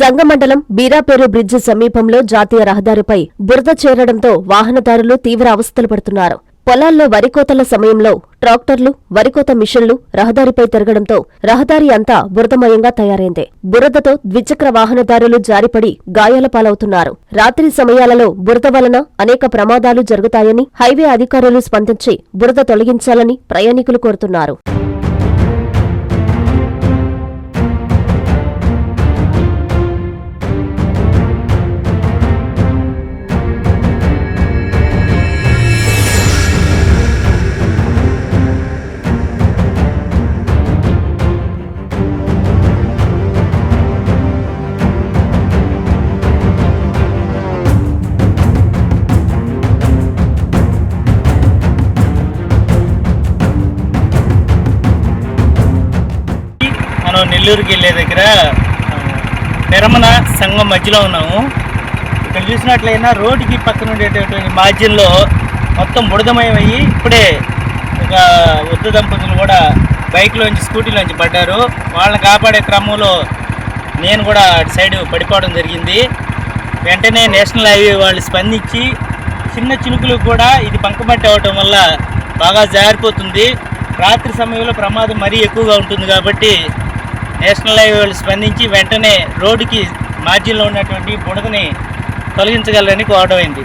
సంగమండలం బీరాపేరు bridge సమీపంలో జాతీయ రహదారిపై బురద చేరడంతో వాహనదారులు తీవ్ర అవస్థలు పడుతున్నారు. పొలాల్లో వరికోతల సమయంలో ట్రాక్టర్లు వరికోత మిషన్లు రహదారిపై తిరగడంతో రహదారి అంతా బురదమయంగా తయారైంది. బురదతో ద్విచక్ర వాహనదారులు జారిపడి గాయాల పాలవుతున్నారు. రాత్రి సమయాలలో బురద వలన అనేక ప్రమాదాలు జరుగుతాయని హైవే అధికారులు స్పందించి బురద తొలగించాలని ప్రయాణికులు కోరుతున్నారు. మనం నెల్లూరుకి వెళ్ళే దగ్గర పెరమన సంఘం మధ్యలో ఉన్నాము. ఇక్కడ చూసినట్లయినా రోడ్డుకి పక్కన ఉండేటటువంటి మార్జిన్లో మొత్తం బుడదమయమయ్యి ఇప్పుడే ఒక వృద్ధ దంపతులు కూడా బైక్లోంచి స్కూటీలోంచి పడ్డారు. వాళ్ళని కాపాడే క్రమంలో నేను కూడా అటు సైడ్ పడిపోవడం జరిగింది. వెంటనే నేషనల్ హైవే వాళ్ళు స్పందించి చిన్న చినుకులు కూడా ఇది బంకమట్టి అవ్వటం వల్ల బాగా జారిపోతుంది. రాత్రి సమయంలో ప్రమాదం మరీ ఎక్కువగా ఉంటుంది కాబట్టి నేషనల్ హైవే స్పందించి వెంటనే రోడ్డుకి మార్జిన్లో ఉన్నటువంటి బుడదని తొలగించగలరని కోరడమైంది